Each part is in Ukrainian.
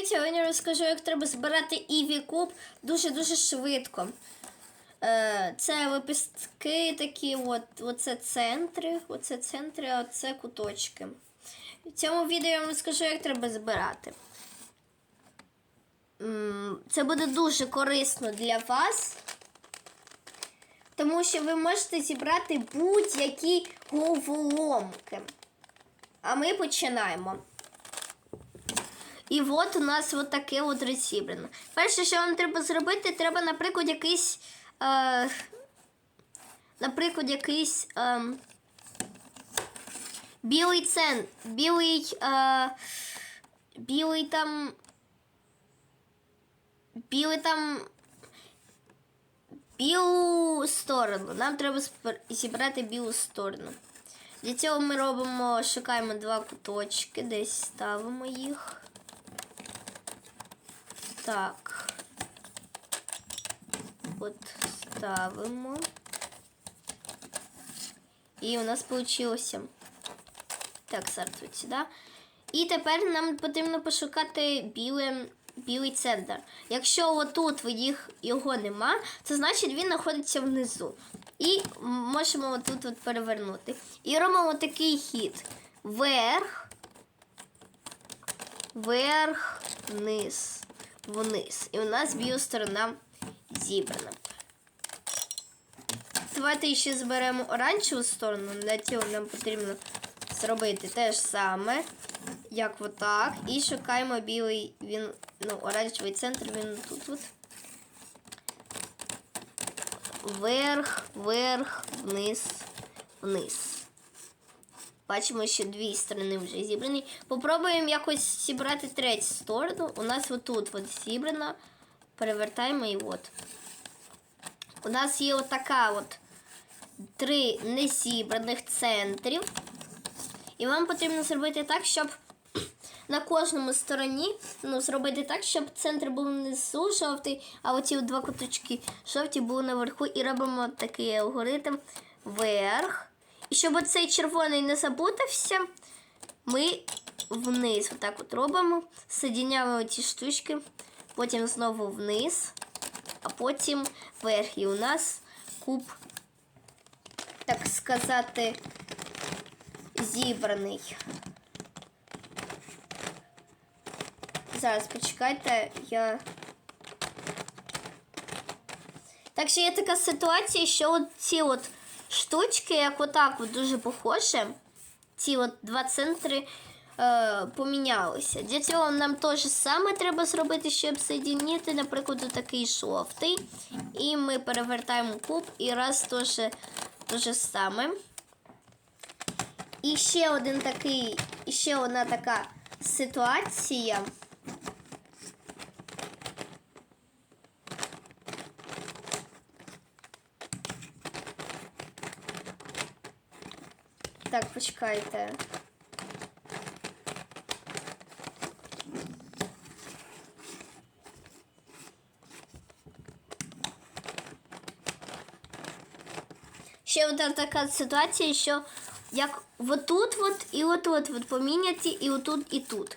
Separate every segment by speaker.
Speaker 1: привіт! Сьогодні розкажу, як треба збирати Іві Куб дуже-дуже швидко. Е, Це випустки такі, от, оце центри, оце центри, а це куточки. В цьому відео я вам розкажу, як треба збирати. Це буде дуже корисно для вас, тому що ви можете зібрати будь-які головоломки. А ми починаємо. І от у нас от таке от розібрано. Перше, що вам треба зробити, треба, наприклад, якийсь. Е, наприклад, якийсь. Е, білий цен. Білий. Е, білий там. Білий там. Білу сторону. Нам треба зібрати білу сторону. Для цього ми робимо, шукаємо два куточки, десь ставимо їх. Так. От ставимо. І у нас вийшло. Так, от сюди. І тепер нам потрібно пошукати біле, білий центр. Якщо отут їх, його нема, це значить він знаходиться внизу. І можемо отут от перевернути. І робимо такий хід. Вверх, вверх, вниз, вниз. І у нас біосторона зібрана. Давайте ще зберемо оранжеву сторону. Для цього нам потрібно зробити те ж саме, як отак. І шукаємо білий, він, ну, оранжевий центр, він тут. от. Вверх, вверх, вниз, вниз. Бачимо, що дві сторони вже зібрані. Попробуємо якось зібрати третю сторону. У нас отут от зібрано. Перевертаємо і от. У нас є отака от три незібраних центрів. І вам потрібно зробити так, щоб на кожному стороні ну, зробити так, щоб центр був внизу жовтий, а оці два куточки жовті були наверху. І робимо такий алгоритм вверх. І щоб цей червоний не заплутався, ми вниз отак от робимо, соединяємо ці штучки, потім знову вниз, а потім вверх. І у нас куб, так сказати, зібраний. Зараз почекайте, я. Так що є така ситуація, що от ці от штучки, як отак от дуже похоже, ці от два центри е, помінялися. Для цього нам теж саме треба зробити, щоб соєдинити, наприклад, такий жовтий. І ми перевертаємо куб і раз теж те же саме. І ще один такий, ще одна така ситуація. Так, почекайте. Ще одна така ситуація, що як отут от і отут от поміняті, і отут, і тут.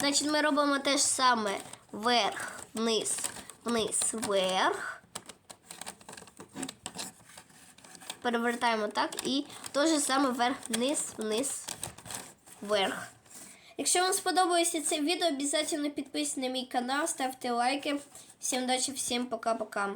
Speaker 1: Значить, ми робимо те ж саме вверх, вниз, вниз, вверх. Перевертаємо так і то же саме вверх, вниз, вниз, вверх. Якщо вам сподобалося це відео, обов'язково підписуйтесь на мій канал, ставте лайки. Всім удачі, всім пока-пока.